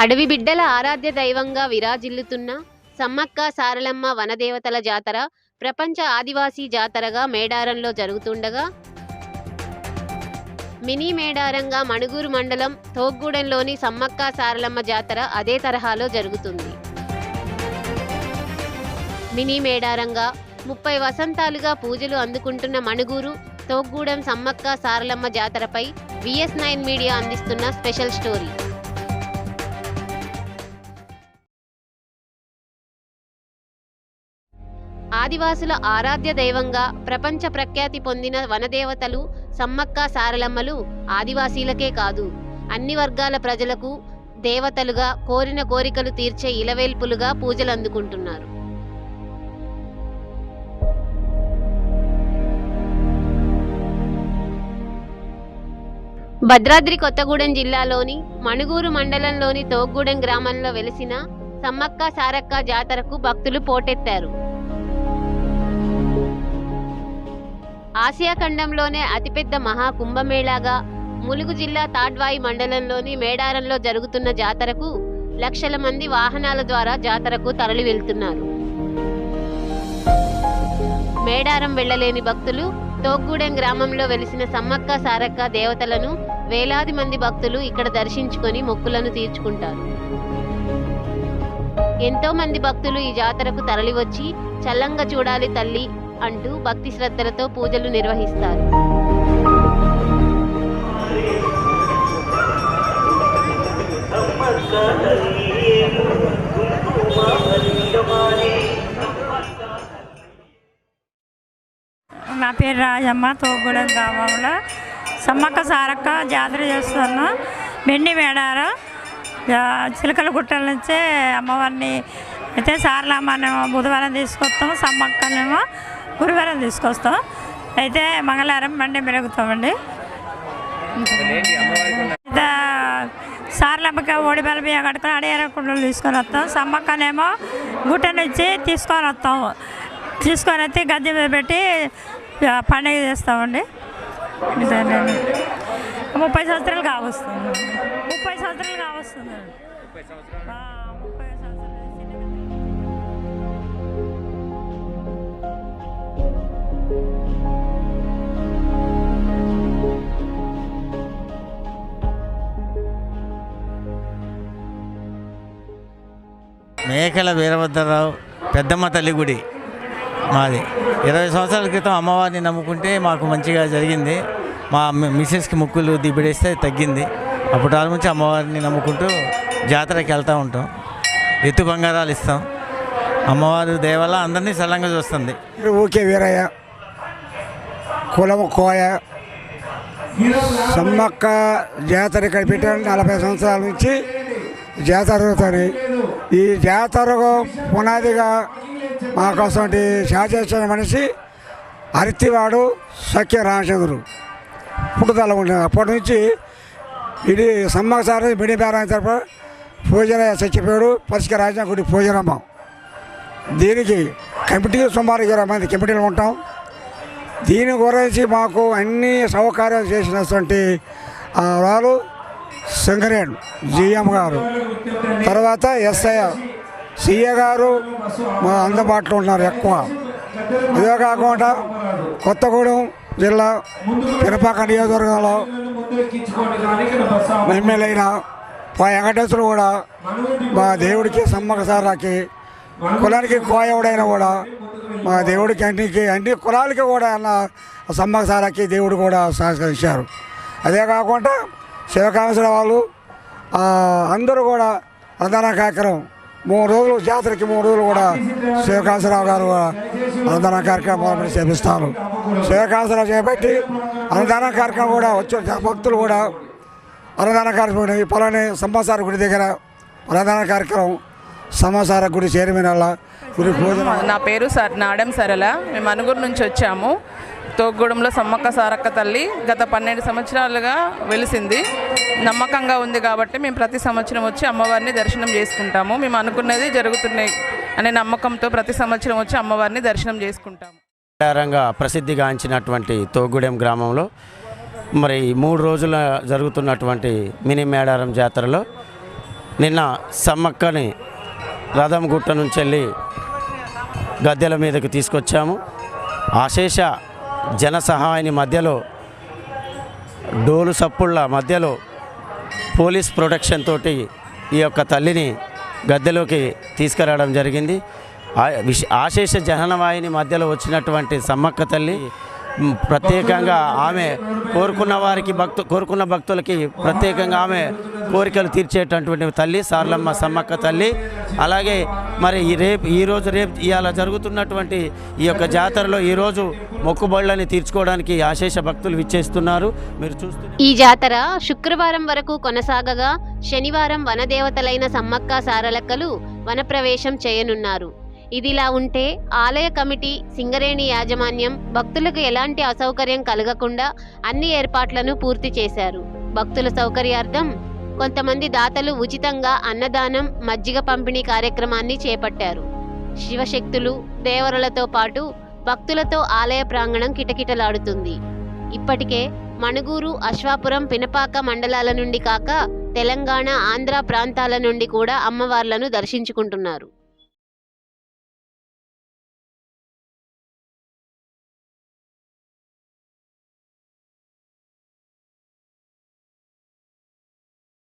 అడవి బిడ్డల ఆరాధ్య దైవంగా విరాజిల్లుతున్న సమ్మక్క సారలమ్మ వనదేవతల జాతర ప్రపంచ ఆదివాసీ జాతరగా మేడారంలో జరుగుతుండగా మినీ మేడారంగా మణుగూరు మండలం తోగ్గూడెంలోని సమ్మక్క సారలమ్మ జాతర అదే తరహాలో జరుగుతుంది. మినీ మేడారంగా ముప్పై వసంతాలుగా పూజలు అందుకుంటున్న మణుగూరు తోగ్గూడెం సమ్మక్క సారలమ్మ జాతరపై విఎస్ నైన్ మీడియా అందిస్తున్న స్పెషల్ స్టోరీ. ఆదివాసుల ఆరాధ్య దైవంగా ప్రపంచ ప్రఖ్యాతి పొందిన వనదేవతలు సమ్మక్క సారలమ్మలు ఆదివాసీలకే కాదు. అన్ని వర్గాల ప్రజలకు దేవతలుగా కోరిన కోరికలు తీర్చే ఇలవేల్పులుగా పూజలు అందుకుంటున్నారు. భద్రాద్రి కొత్తగూడెం జిల్లాలోని మణుగూరు మండలంలోని తోగూడెం గ్రామంలో వెలిసిన సమ్మక్క సారక్క జాతరకు భక్తులు పోటెత్తారు. ఆసియా ఖండంలోనే అతిపెద్ద మహా కుంభమేళాగా ములుగు జిల్లా తాడ్వాయి మండలంలోని మేడారంలో జరుగుతున్న జాతరకు లక్షల మంది వాహనాల ద్వారా జాతరకు తరలి వెళ్తున్నారు మేడారం వెళ్ళలేని భక్తులు తోగ్గూడెం గ్రామంలో వెలిసిన సమ్మక్క సారక్క దేవతలను వేలాది మంది భక్తులు ఇక్కడ దర్శించుకొని మొక్కులను తీర్చుకుంటారు. ఎంతో మంది భక్తులు ఈ జాతరకు తరలివచ్చి చల్లంగా చూడాలి తల్లి అంటూ భక్తి శ్రద్ధలతో పూజలు నిర్వహిస్తారు. నా పేరు రాజమ్మ తోగూడెం గ్రామంలో సమ్మక్క సారక్క జాతర చేస్తున్నాం. బెండి మేడారం చిలకల గుట్టల నుంచే అమ్మవారిని అయితే సారలమ్మనేమో బుధవారం తీసుకొస్తాం సమ్మక్కనేమో గురువారం తీసుకొస్తాం. అయితే మంగళవారం మండే మెరుగుతామండి. సార్లమ్మక సార్లమ్మకి ఓడి బల బియ్యం కట్టుకొని అడియార కుండలు తీసుకొని వస్తాం. సమ్మక్కనేమో గుట్ట నుంచి తీసుకొని వస్తాం. తీసుకొని వచ్చి గద్దె మీద పెట్టి పండుగ చేస్తామండి. ముప్పై సంవత్సరాలు కావస్తుంది. ముప్పై సంవత్సరాలు కావస్తుంది. ముప్పై సంవత్సరాలు. మేకల వీరభద్రరావు పెద్దమ్మ తల్లి గుడి మాది. ఇరవై సంవత్సరాల క్రితం అమ్మవారిని నమ్ముకుంటే మాకు మంచిగా జరిగింది. మా మి- మిసెస్కి ముక్కులు దిబ్బడేస్తే తగ్గింది. అప్పుడు నుంచి అమ్మవారిని నమ్ముకుంటూ జాతరకి వెళ్తూ ఉంటాం. ఎత్తు బంగారాలు ఇస్తాం. అమ్మవారి దేవాల అందరినీ సరళంగా చూస్తుంది. ఊకే వీరయ్య కులము కోయ సమ్మక్క జాతర ఇక్కడ పెట్టాను నలభై సంవత్సరాల నుంచి. జాతర ఈ జాతరకు పునాదిగా మాకోసం కోసం శాచేసిన మనిషి అరితివాడు సఖ్య రామచంద్రుడు పుట్టుదల ఉండేది. అప్పటి నుంచి ఇది సమ్మక్క సారి తరపు పూజన చచ్చిపోయాడు. పసిక రాజా గుడి పూజనమ్మ దీనికి కమిటీ సుమారు ఇరవై మంది కమిటీలు ఉంటాం. దీని గురించి మాకు అన్ని సౌకర్యాలు చేసినటువంటి వాళ్ళు శంకరేణ్ జిఎం గారు. తర్వాత ఎస్ఐ సిఏ గారు మా అందుబాటులో ఉన్నారు ఎక్కువ. అదే కాకుండా కొత్తగూడెం జిల్లా పినపాక నియోజకవర్గంలో ఎమ్మెల్యేన మా వెంకటేశ్వరుడు కూడా మా దేవుడికి సమ్మక సారాకి కులానికి కోయవుడైన కూడా మా దేవుడికి అన్నికి అన్ని కులాలకి కూడా అన్న సమ్మక సారాకి దేవుడు కూడా సహకరించారు. అదే కాకుండా శివకామేశ్వర వాళ్ళు అందరూ కూడా అన్నదాన కార్యక్రమం. మూడు రోజులు జాతరకి మూడు రోజులు కూడా శివకాశరావు గారు కూడా అన్నదాన కార్యక్రమం చేపిస్తారు. శివకాశరావు చేపట్టి అన్నదాన కార్యక్రమం కూడా వచ్చిన భక్తులు కూడా అన్నదాన కార్యక్రమం ఈ పొలాన్ని సంబసార గుడి దగ్గర అన్నదాన కార్యక్రమం సమాచార గుడి చైర్మన్ గుడి భోజనం. నా పేరు సర్ నాడెం సరళ. మేము అనుగురు నుంచి వచ్చాము. తోగూడెంలో సమ్మక్క సారక్క తల్లి గత పన్నెండు సంవత్సరాలుగా వెలిసింది. నమ్మకంగా ఉంది కాబట్టి మేము ప్రతి సంవత్సరం వచ్చి అమ్మవారిని దర్శనం చేసుకుంటాము. మేము అనుకున్నది జరుగుతున్నాయి అనే నమ్మకంతో ప్రతి సంవత్సరం వచ్చి అమ్మవారిని దర్శనం చేసుకుంటాము. ప్రసిద్ధి ప్రసిద్ధిగాంచినటువంటి తోగూడెం గ్రామంలో మరి మూడు రోజుల జరుగుతున్నటువంటి మినీ మేడారం జాతరలో నిన్న సమ్మక్కని రథం గుట్ట నుంచి వెళ్ళి గద్దెల మీదకి తీసుకొచ్చాము. ఆశేష జన సహాయాని మధ్యలో డోలు సప్పుళ్ళ మధ్యలో పోలీస్ ప్రొటెక్షన్ తోటి ఈ యొక్క తల్లిని గద్దెలోకి తీసుకురావడం జరిగింది. ఆశేష జననవాహిని మధ్యలో వచ్చినటువంటి సమ్మక్క తల్లి ప్రత్యేకంగా ఆమె కోరుకున్న వారికి భక్తు కోరుకున్న భక్తులకి ప్రత్యేకంగా ఆమె కోరికలు తీర్చేటటువంటి తల్లి సార్లమ్మ సమ్మక్క తల్లి. అలాగే మరి ఈ రేపు ఈరోజు రేపు ఇవాళ జరుగుతున్నటువంటి ఈ యొక్క జాతరలో ఈరోజు మొక్కుబళ్ళని తీర్చుకోవడానికి ఆశేష భక్తులు విచ్చేస్తున్నారు. మీరు చూస్తూ ఈ జాతర శుక్రవారం వరకు కొనసాగగా శనివారం వనదేవతలైన సమ్మక్క సారలక్కలు వనప్రవేశం చేయనున్నారు. ఇదిలా ఉంటే ఆలయ కమిటీ సింగరేణి యాజమాన్యం భక్తులకు ఎలాంటి అసౌకర్యం కలగకుండా అన్ని ఏర్పాట్లను పూర్తి చేశారు. భక్తుల సౌకర్యార్థం కొంతమంది దాతలు ఉచితంగా అన్నదానం మజ్జిగ పంపిణీ కార్యక్రమాన్ని చేపట్టారు. శివశక్తులు దేవరలతో పాటు భక్తులతో ఆలయ ప్రాంగణం కిటకిటలాడుతుంది. ఇప్పటికే మణుగూరు అశ్వాపురం పినపాక మండలాల నుండి కాక తెలంగాణ ఆంధ్ర ప్రాంతాల నుండి కూడా అమ్మవార్లను దర్శించుకుంటున్నారు.